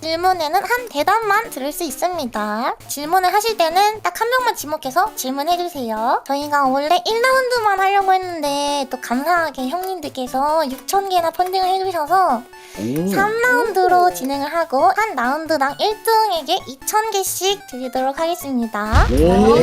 질문에는 한 대답만 들을 수 있습니다. 질문을 하실 때는 딱 한 명만 지목해서 질문해주세요. 저희가 원래 1라운드만 하려고 했는데 또 감사하게 형님들께서 6,000개나 펀딩을 해주셔서 3라운드로 진행을 하고 한 라운드당 1등에게 2,000개씩 드리도록 하겠습니다. 오,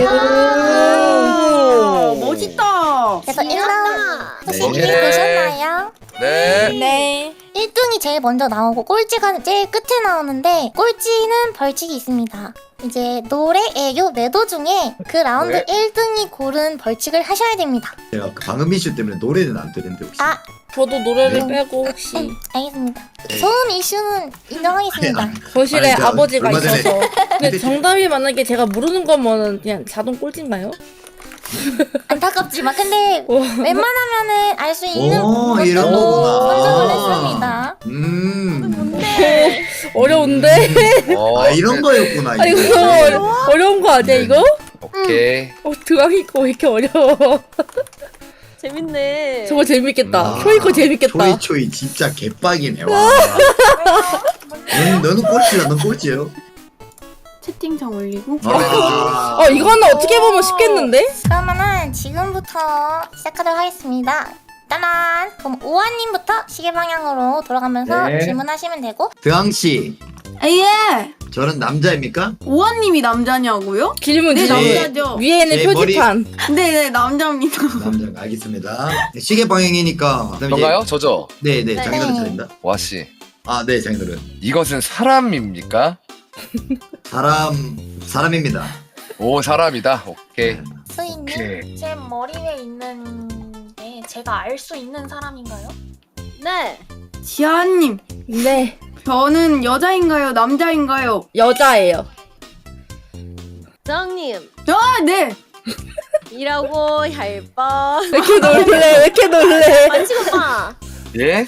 멋있다. 그래서 1라운드 혹시 네. 미리 보셨나요? 네. 네. 1등이 제일 먼저 나오고 꼴찌가 제일 끝에 나오는데 꼴찌는 벌칙이 있습니다. 이제 노래, 애교, 매도 중에 그 라운드 네. 1등이 고른 벌칙을 하셔야 됩니다. 제가 그 방음 이슈 때문에 노래는 안 되는데 혹시 아, 저도 노래를 네. 빼고 혹시 알겠습니다. 네. 소음 이슈는 인정하겠습니다. 거실에 아니, 저 아버지가 얼마 전에- 있어서. 근데 근데 정답이 만약에 제가 모르는 거면 그냥 자동 꼴찌인가요? 안타깝지만 근데 와. 웬만하면은 알 수 있는 오, 이런 것들로 거구나. 선정을 했습니다. 음. 어려운데? 어, 아 이런 그- 거였구나 아 이거 어려, 어려운 거 아니야 이거? 오케이. 어 드랑이 거왜 이렇게 어려워? 재밌네. 저거 재밌겠다. 와. 초이 거 재밌겠다. 초이 초이 진짜 개빡이네 와 너는, 너는 꼴찌야 넌 꼴찌예요 채팅창 올리고. 아, 어 이거는 어떻게 보면 쉽겠는데? 그러면은 지금부터 시작하도록 하겠습니다. 짜란! 그럼 오한님부터 시계 방향으로 돌아가면서 네. 질문하시면 되고 드항씨 아, 예. 저는 남자입니까? 오한님이 남자냐고요? 질문 네. 남자죠. 위에는 제 표지판. 네 네 남자입니다. 남자 알겠습니다 시계 방향이니까 그다음에 이제- 뭔가요? 저죠? 네네 네. 장인어른 차례입니다 와 씨. 아 네 장인어른 이것은 사람입니까? 사람 사람입니다 오 사람이다. 오케이. 수인님 오케이. 제 머리 위에 있는 게 제가 알 수 있는 사람인가요? 네. 지아님, 네 저는 여자인가요? 남자인가요? 여자예요. 부장님 아, 네. 이라고 얇바 왜 이렇게 놀래? 왜 이렇게 놀래? 만식 오빠 예?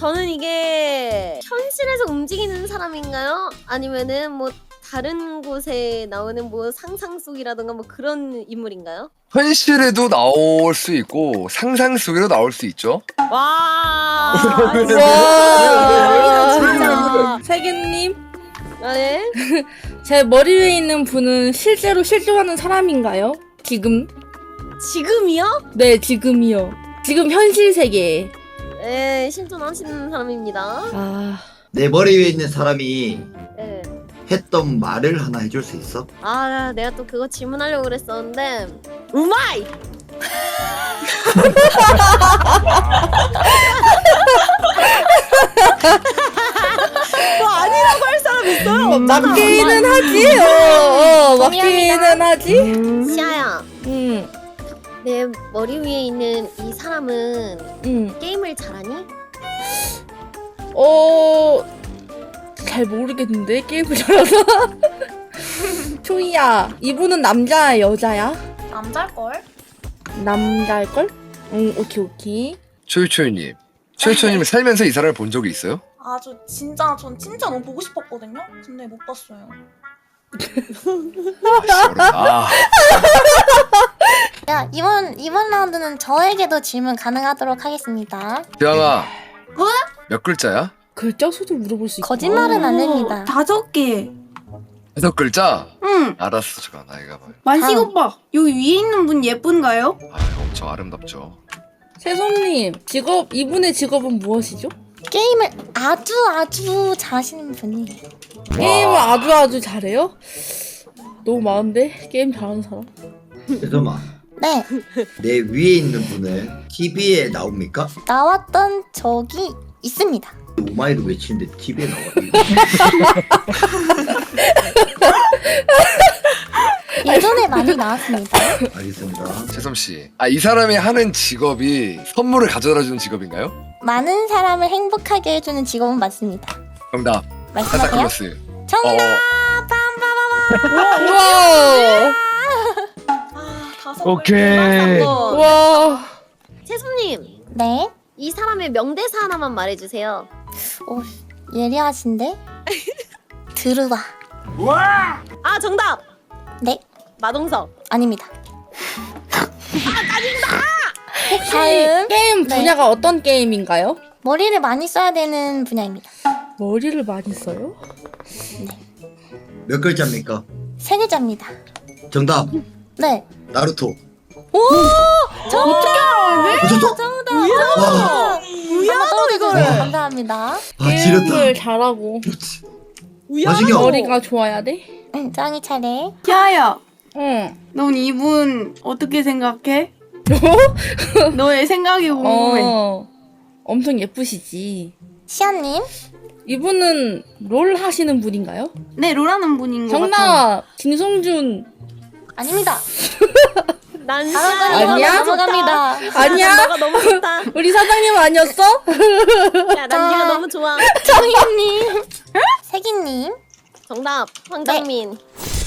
저는 이게 현실에서 움직이는 사람인가요? 아니면은 뭐 다른 곳에 나오는 뭐 상상 속이라든가 뭐 그런 인물인가요? 현실에도 나올 수 있고 상상 속에도 나올 수 있죠. 와 와. 진짜 세균님, 아, 네? 제 머리 위에 있는 분은 실제로 실존하는 사람인가요? 지금? 지금이요? 네, 지금이요. 지금 현실 세계에. 네 신존하시는 사람입니다 아, 내 머리 위에 있는 사람이 네. 했던 말을 하나 해줄 수 있어? 아 내가 또 그거 질문하려고 그랬었는데 우마이 뭐 아니라고 할 사람 있어요? 맞기는 하지. 어, 어, 맞기는 하지. 시아야 응, 내 머리 위에 있는 이 사람은 응. 게임을 잘하니? 어, 잘 모르겠는데 게임을 잘해서. 초이야, 이분은 남자야, 여자야? 남잘걸? 남자일 걸? 응, 오케이 오케이. 초이초이님. 초이초이님 살면서 이 사람을 본 적이 있어요? 아주 진짜 전 진짜 너무 보고 싶었거든요. 근데 못 봤어요. 아, 야, 이번 이번 라운드는 저에게도 질문 가능하도록 하겠습니다. 지영아. 몇 글자야? 글자 수도 물어볼 수 있고. 거짓말은 안 됩니다. 다섯 개. 여섯 글자? 응. 알았어, 잠깐 나이가 봐. 만식 아. 오빠, 여기 위에 있는 분 예쁜가요? 아, 엄청 아름답죠. 세손님, 직업 이분의 직업은 무엇이죠? 게임을 아주 아주 잘하시는 분이에요. 게임을 아주 아주 잘해요? 너무 많은데 게임 잘하는 사람? 잠깐만 네, 내 위에 있는 분은 TV에 나옵니까? 나왔던 적이 있습니다. 오마이를 외치는데 TV에 나와 예전에 많이 나왔습니다. 알겠습니다 세솜 씨. 아, 이 사람이 하는 직업이 선물을 가져다 주는 직업인가요? 많은 사람을 행복하게 해주는 직업은 맞습니다. 정답. 말씀하세요. 산타클로스. 정답! 어. 빰빠바바! 우와! 아, 다섯 오케이. 어, 와! 세솜님 네, 이 사람의 명대사 하나만 말해주세요 오, 예리하신데? 들어와. 아 정답! 네, 마동석 아닙니다. 혹시 다음. 게임 네. 분야가 어떤 게임인가요? 머리를 많이 써야 되는 분야입니다. 머리를 많이 써요? 몇 글자입니까? 세 글자입니다. 정답 네. 나루토 어떻게 저, 정답. 와. 한번 떨어져주세요. 감사합니다. 아 지렸다 게임을 잘하고 마시경 머리가 좋아야 돼? 응, 짱이 차례. 키아야, 응. 넌 이분 어떻게 생각해? 너의 생각이 궁금해. 어. 엄청 예쁘시지. 시아님. 이분은 롤 하시는 분인가요? 네, 로라는 분인 것 같아. 정답! 김성준. 아닙니다. 난 다음 거 아니야? 넘어갑니다. 아니야? 너가 너무 좋다. 우리 사장님 아니었어? 야, 난 네가 너무 좋아. 정희님. 세기님. 정답 황정민.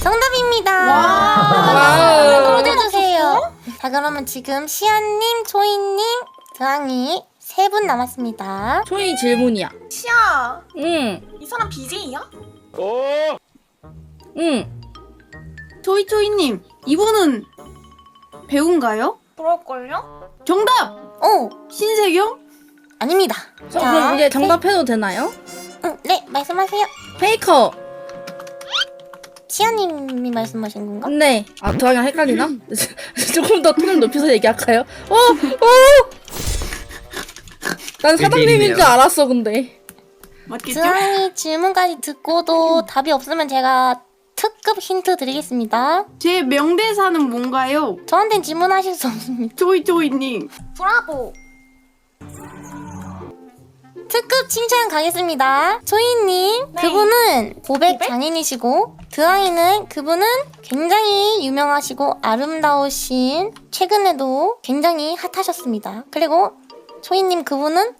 정답입니다. 와우. 떨어져주세요. 자, 그러면 지금 시아님, 초이님, 드항이 세 분 남았습니다. 초이 질문이야. 시아, 응. 이 사람 BJ야? 응. 초이초이님, 이분은 배우인가요? 그럴걸요? 정답! 오, 신세경? 아닙니다. 저 그럼 이제 정답해도 되나요? 응, 네, 말씀하세요. 페이커. 시아님이 말씀하신 건가? 네. 아, 저랑 헷갈리나? 조금 더 톤을 높여서 얘기할까요? 어! 어! 난 사장님인 줄 알았어, 근데. 맞겠죠? 드항이 질문까지 듣고도 답이 없으면 제가 특급 힌트 드리겠습니다. 제 명대사는 뭔가요? 저한텐 질문하실 수 없습니다. 초이초이님. 브라보. 특급 칭찬 가겠습니다. 초이님, 네. 그분은 고백? 장인이시고, 드항이는 그분은 굉장히 유명하시고 아름다우신 최근에도 굉장히 핫하셨습니다. 그리고 초이님 그분은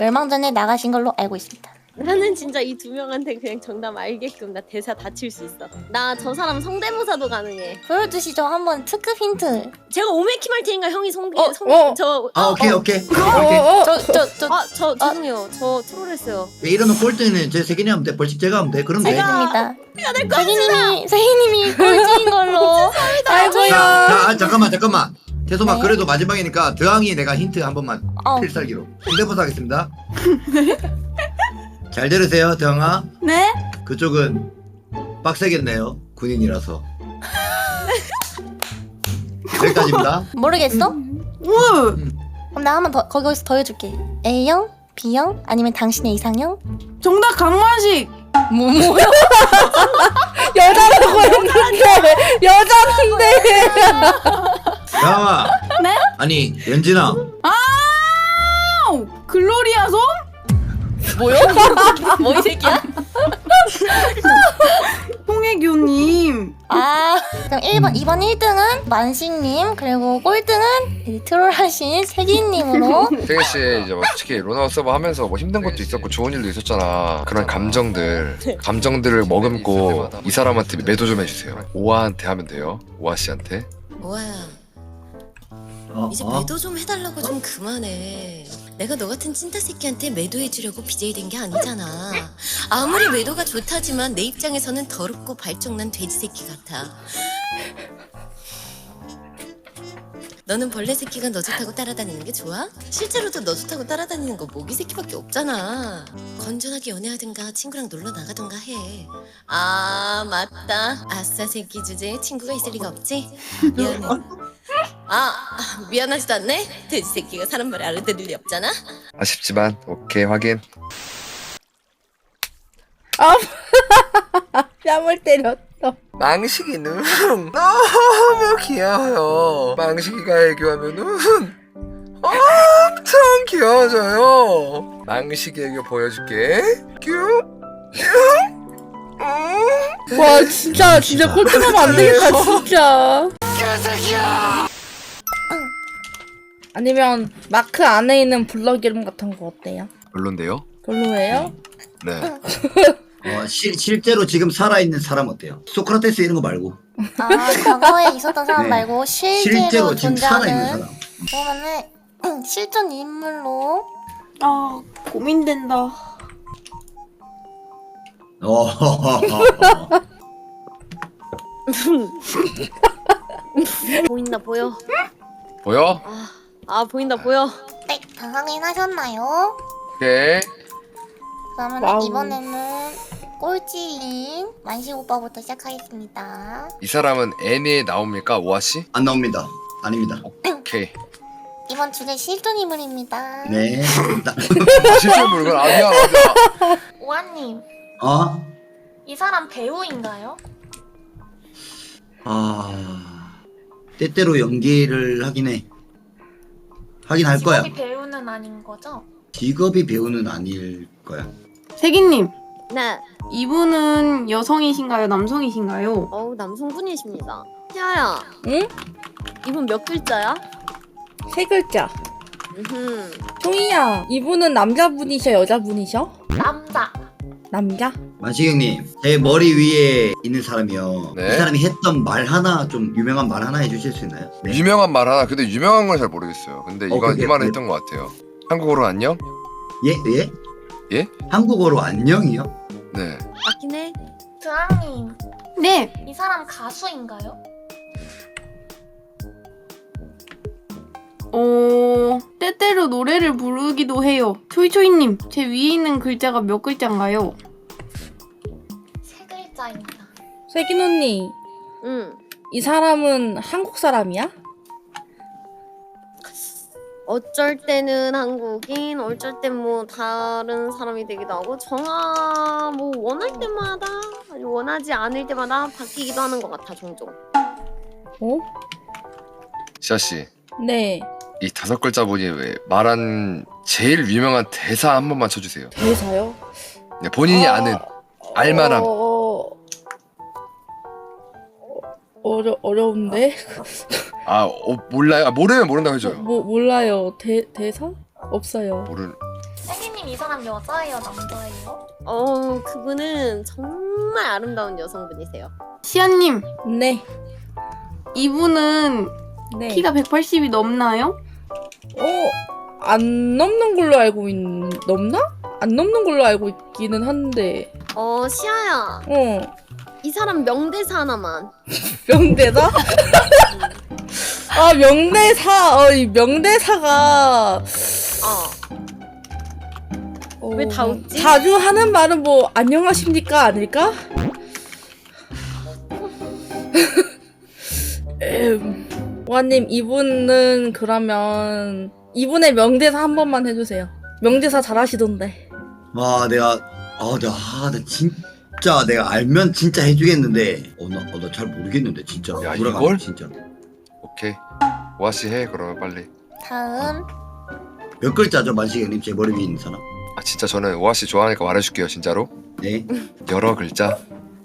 멸망전에 나가신 걸로 알고 있습니다. 나는 진짜 이 두 명한테 그냥 정답 알게끔 나 대사 다칠 수 있어. 나 저 사람 성대모사도 가능해. 보여주시죠. 한번 특급 힌트. 제가 오메키 말 테니까 형이 성대 어, 성 어. 저. 아 오케이 오케이 어, 오케이 어, 어. 저, 저, 저, 아, 저 죄송해요. 저 트롤했어요. 왜 이러면 꼴등은 제 세균이 하면 돼 벌칙 제가 하면 돼 그럼 돼 알겠습니다. 세희님이, 세희님이 꼴찌인 걸로. 아이고야. 자, 자 아, 잠깐만 잠깐만 태소마 네. 그래도 마지막이니까 드항이 내가 힌트 한 번만 어, 필살기로 휴대폰 하겠습니다 잘 들으세요 드항아 네? 그쪽은 빡세겠네요 군인이라서 여기까지입니다 모르겠어? 우! 그럼 나 한번 더, 거기서 더 해줄게. A형? B형? 아니면 당신의 이상형? 정답 강만식! 뭐, 뭐야? 여자라고 했는데! 여자인데! 드항아 네? 아니 연진아 아우! 글로리아 솜? 뭐야? 뭐이 새끼야? 홍혜교님. 아, 그럼 1번, 2번 1등은 만식님, 그리고 꼴등은 이 트롤하신 세기님으로. 세계 씨 이제 뭐 솔직히 로나 서버 하면서 뭐 힘든 것도 있었고 좋은 일도 있었잖아. 그런 감정들, 감정들을 머금고 이 사람한테 매도 좀 해주세요. 오아한테 하면 돼요. 오아 씨한테. 오아야 어, 이제 어? 매도 좀 해달라고 좀 그만해 내가 너 같은 찐따 새끼한테 매도해주려고 BJ 된 게 아니잖아. 아무리 매도가 좋다지만 내 입장에서는 더럽고 발정난 돼지 새끼 같아. 너는 벌레 새끼가 너 좋다고 따라다니는 게 좋아? 실제로도 너 좋다고 따라다니는 거 모기 새끼밖에 없잖아. 건전하게 연애하든가 친구랑 놀러 나가든가 해 아 맞다. 아싸 새끼 주제에 친구가 있을 리가 없지? 미안해 아 미안하지도 않네 돼지 새끼가 사람 말에 알아들을 리 없잖아 아쉽지만 오케이 확인. 뺨을 때렸어. 망식이는 너무 귀여워요. 망식이가 애교하면은 엄청 귀여워져요. 망식이 애교 보여줄게. 큐. 와, 진짜, 진짜 꼴등하면 안 되겠다, 진짜. 아니면, 마크 안에 있는 블럭 이름 같은 거 어때요? 별론데요? 별로예요? 네. 어, 실, 실제로 지금 살아있는 사람 어때요? 소크라테스 이런 거 말고 아, 과거에 있었던 사람 네. 말고 실제로, 실제로 지금 살아있는 존재하는. 사람 그러면은, 실존 인물로. 아, 고민된다. 어, 보인다 보여. 보여? 아 보인다 보여. 네, 다 확인하셨나요? 오케이. 그러면 와우. 이번에는 꼴찌인 만식 오빠부터 시작하겠습니다. 이 사람은 애니에 나옵니까 오아 씨? 안 나옵니다. 아닙니다. 오케이. 이번 주제 실존 인물입니다. 네. 나, 실제 모르건 아니야 맞아. 오아님, 어? 이 사람 배우인가요? 아 때때로 연기를 하긴 해. 하긴 할 거야. 직업이 배우는 아닌 거죠? 직업이 배우는 아닐 거야. 세기님, 네. 이분은 여성이신가요? 남성이신가요? 어우 남성분이십니다. 희아야. 응? 이분 몇 글자야? 세 글자. 음. 종이야, 이분은 남자분이셔, 여자분이셔? 남자. 남자? 만식형님, 제 머리 위에 있는 사람이요. 네. 이 사람이 했던 말 하나 좀 유명한 말 하나 해주실 수 있나요? 네. 유명한 말 하나. 근데 유명한 건 잘 모르겠어요. 근데 어, 이거 그게 이 말을 그- 했던 것 같아요. 한국어로 안녕? 예? 예? 예? 한국어로 안녕이요? 네. 맞긴 해. 드랑님, 네. 이 사람 가수인가요? 때때로 노래를 부르기도 해요. 초이초이님, 제 위에 있는 글자가 몇 글자인가요? 세 글자입니다. 세긴 언니, 응. 이 사람은 한국 사람이야? 어쩔 때는 한국인, 어쩔 땐 뭐 다른 사람이 되기도 하고 정아 뭐 원할 때마다 아니 원하지 않을 때마다 바뀌기도 하는 것 같아 종종. 어? 시아 씨. 네. 이 다섯 글자 분이 왜 말한 제일 유명한 대사 한 번만 쳐주세요. 대사요? 네, 본인이 어, 아는 알만함. 어... 어려 어려운데 아 어, 몰라요. 아, 모르면 모른다고 해줘요. 뭐 몰라요 대 대사 없어요 모르. 세기님, 이 사람 여자예요, 남자예요? 어 그분은 정말 아름다운 여성분이세요. 시아님, 네 이분은 네. 키가 180이 넘나요? 어 안 넘는 걸로 알고 있 넘나? 안 넘는 걸로 알고 있기는 한데 어 시아야 어 이 사람 명대사 하나만. 명대사? 아 명대사 어, 이 명대사가 어 어, 왜다 웃지? 자주 하는 말은 뭐 안녕하십니까 아닐까? 음, 와님 이분은 그러면 이분의 명대사 한 번만 해주세요. 명대사 잘하시던데. 와, 내가, 아, 내가, 아, 나 진짜 내가 알면 진짜 해주겠는데, 어, 나, 어, 나잘 모르겠는데, 진짜. 야, 이걸? 진짜. 오케이. 오아 씨 해. 그러면 빨리. 다음 몇 글자죠, 만식 형님? 제 머리 위에 있는 사람? 아 진짜 저는 오아 씨 좋아하니까 말해줄게요. 진짜로. 네. 여러 글자.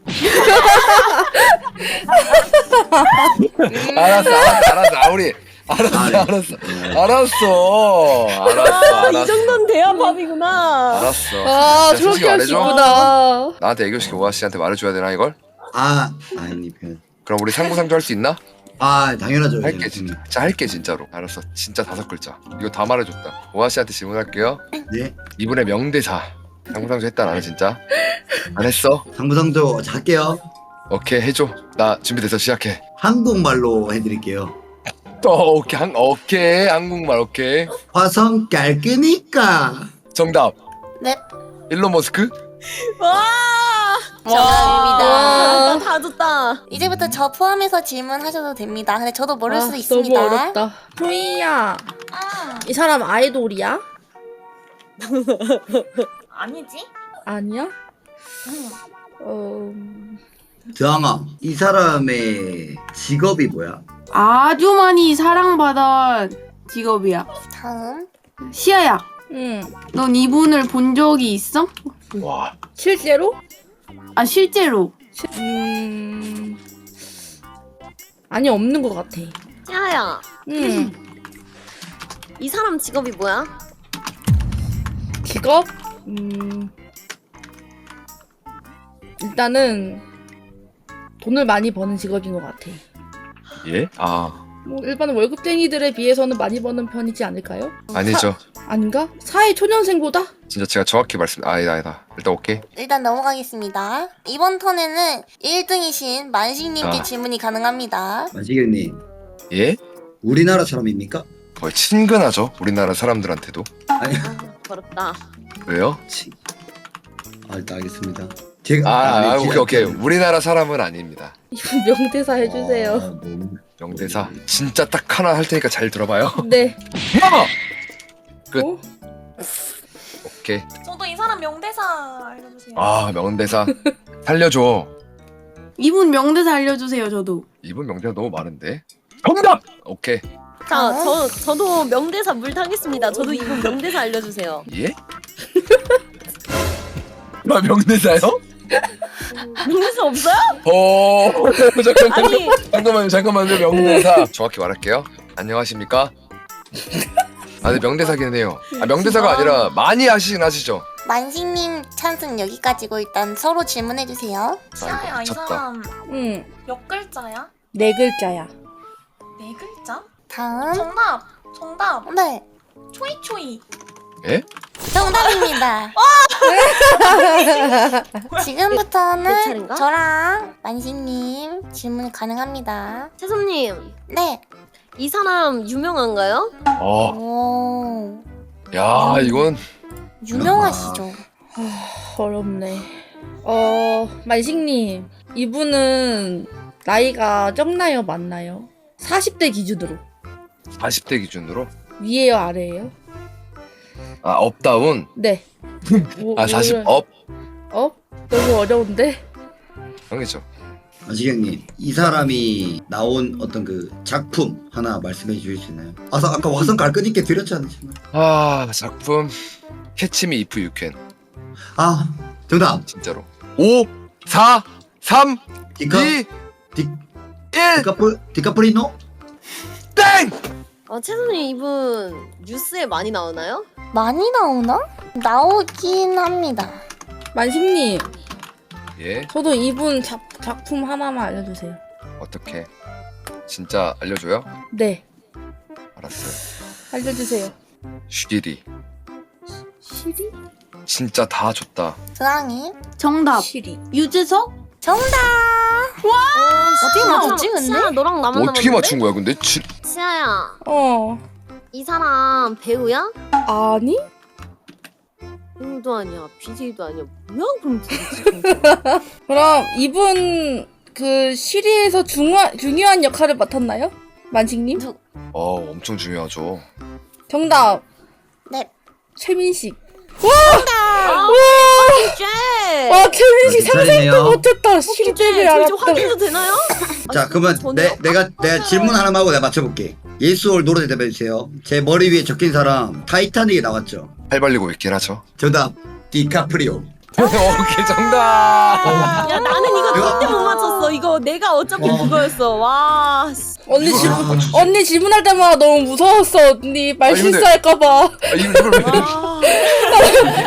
알았어, 알았어, 알았어. 아, 우리 알았어, 아, 네. 알았어, 네. 알았어, 알았어, 아, 이 알았어. 정도는 대화밥이구나. 알았어. 아 진짜 솔직히 그렇게 말해줘. 하시구나. 나한테 애교시켜 오아 씨한테 말해줘야 되나 이걸? 아, 아니, 그, 그럼 우리 상부상조 할 수 있나? 아, 당연하죠. 할게 네. 진짜. 진짜 할게 진짜로. 알았어. 진짜 다섯 글자. 이거 다 말해줬다. 오아 씨한테 질문할게요. 네. 이분의 명대사. 상부상조 했다 나는 진짜. 안 했어? 상부상조 할게요. 오케이 해줘. 나 준비돼서 시작해. 한국말로 해드릴게요. 또 오케이 한 오케이 한국말 오케이. 화성 깔 끄니까. 정답. 네 일론 머스크? 와 정답입니다. 다 줬다. 이제부터 저 포함해서 질문하셔도 됩니다. 근데 저도 모를 아, 수 있습니다. 너무 어렵다. 조이야, 음, 이 사람 아이돌이야? 아니지? 아니야? 음, 어, 드항아, 이 사람의 직업이 뭐야? 아주 많이 사랑받은 직업이야. 다음 시아야, 응. 넌 이분을 본 적이 있어? 와. 실제로? 아, 실제로. 음, 아니 없는 것 같아. 시아야 응. 이 사람 직업이 뭐야? 직업? 음, 일단은 돈을 많이 버는 직업인 것 같아. 예? 아 뭐 일반 월급쟁이들에 비해서는 많이 버는 편이지 않을까요? 아니죠. 사- 아닌가? 사회 초년생보다? 진짜 제가 정확히 말씀. 아, 아니다 아니다. 일단 오케이. 일단 넘어가겠습니다. 이번 턴에는 1등이신 만식님께 아. 질문이 가능합니다. 만식형님, 예? 우리나라 사람입니까? 거의 친근하죠. 우리나라 사람들한테도. 아니, 아, 더럽다. 왜요? 치, 아 일단 알겠습니다. 제가 아, 아니, 아 제가 오케이 오케이 그- 우리나라 사람은 아닙니다 이분 명대사 해주세요. 아, 너무- 명대사 진짜 딱 하나 할 테니까 잘 들어봐요 네. 야! 끝. 어? 오케이 저도 이 사람 명대사 알려주세요. 아 명대사 살려줘 이분 명대사 알려주세요 저도. 이분 명대사 너무 많은데 정답 오케이 자, 저 저도 명대사 물 타겠습니다. 저도 이분 명대사 알려주세요. 예? 나 명대사요? 명대사 없어요? 어 잠깐만요 아니, 잠깐만요 잠깐만요 명대사 정확히 말할게요 안녕하십니까 아 근데 명대사긴 해요 아 명대사가 아니라 많이 하시긴 하시죠 만식님 찬스는 여기까지고 일단 서로 질문해주세요. 시아야 이 미쳤다. 사람 응. 몇 글자야? 네 글자야. 네 글자? 다음. 정답 정답 네. 초이초이. 예? 정답입니다. 내 지금부터는 차례인가? 저랑 만식님 질문 가능합니다. 채솜님, 네. 이 사람 유명한가요? 어, 오. 야 이건 유명하시죠? 어렵네. 어, 만식님. 이분은 나이가 적나요, 많나요? 40대 기준으로. 40대 기준으로 위에요, 아래에요? 아 업다운 네. 뭐, 아40 뭐를- 업 어? 너무 어려운데? 형이죠 아지경님 이 사람이 나온 어떤 그 작품 하나 말씀해 주실 수 있나요? 아 아까 화성 갈 거니께 드렸지 않으시나요? 아 작품 캐치미 이프 유캔 아 정답 진짜로 5 4 3 디카 2 디 1 디카프 디카프리노 땡! 어, 채솜님 이분 뉴스에 많이 나오나요? 많이 나오나? 나오긴 합니다. 만식님, 예 저도 이분 작, 작품 하나만 알려주세요. 어떻게 진짜 알려줘요? 네. 알았어요 알려주세요. 슈기리 시리? 진짜 다 줬다 드랑이. 정답. 시리. 유재석? 정답! 어떻게 맞췄지, 근데? 시아야 너랑 나만 어떻게 남았는데? 맞춘 거야 근데 지, 시아야, 어. 이 사람 배우야? 아니? 배우도 아니야, BJ도 아니야. 뭐야 그럼 도대체? 그럼 이분 그 시리에서 중요한, 중요한 역할을 맡았나요? 만식님? 어 엄청 중요하죠 정답. 네. 최민식. 아, 쟤! 와, 최민식 아, 상상도 괜찮네요. 못했다. 시리 때문에 저 이제 알았다. 확인도 되나요? 자 그러면 내, 내가 내가 질문 하나만 하고 내가 맞춰볼게 예스올 노래 대답해 주세요 제 머리 위에 적힌 사람 타이타닉에 나왔죠 팔 벌리고 있긴 하죠 정답 디카프리오 오케이 정답 야 나는 이거 이거- 절대 못 맞췄어. 이거 내가 어차피 어. 그거였어. 와. 씨. 언니 질문, 왜 맞추지? 언니 질문할 때마다 너무 무서웠어. 언니 말 아니, 근데- 실수할까봐. 아, 이걸 왜 와.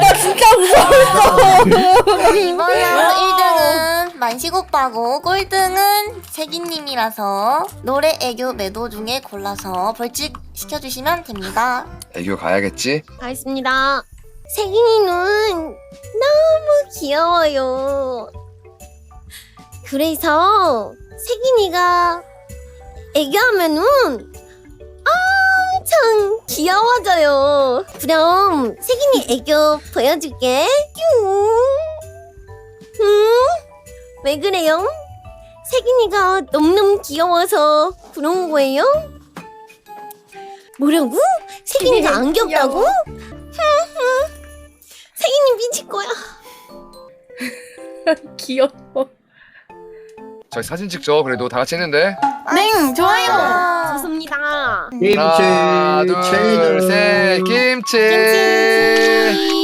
나 진짜 무서웠어. 이번 라운드 1등은 만식 오빠고 꼴등은 세기님이라서 노래 애교 매도 중에 골라서 벌칙 시켜주시면 됩니다. 애교 가야겠지? 가겠습니다. 세gin이는 너무 귀여워요. 그래서 세gin이가 애교하면은 엄청 귀여워져요. 그럼 세gin이 애교 보여줄게. 뀨. 음? 왜 그래요? 세gin이가 너무너무 귀여워서 그런 거예요? 뭐라고? 세gin이가 안 귀엽다고? 세gin이 미칠 거야. 귀여워. 저희 사진 찍죠 그래도 다 같이 했는데 네, 좋아요. 아, 좋습니다. 김치 하나. 둘 셋 김치 김치.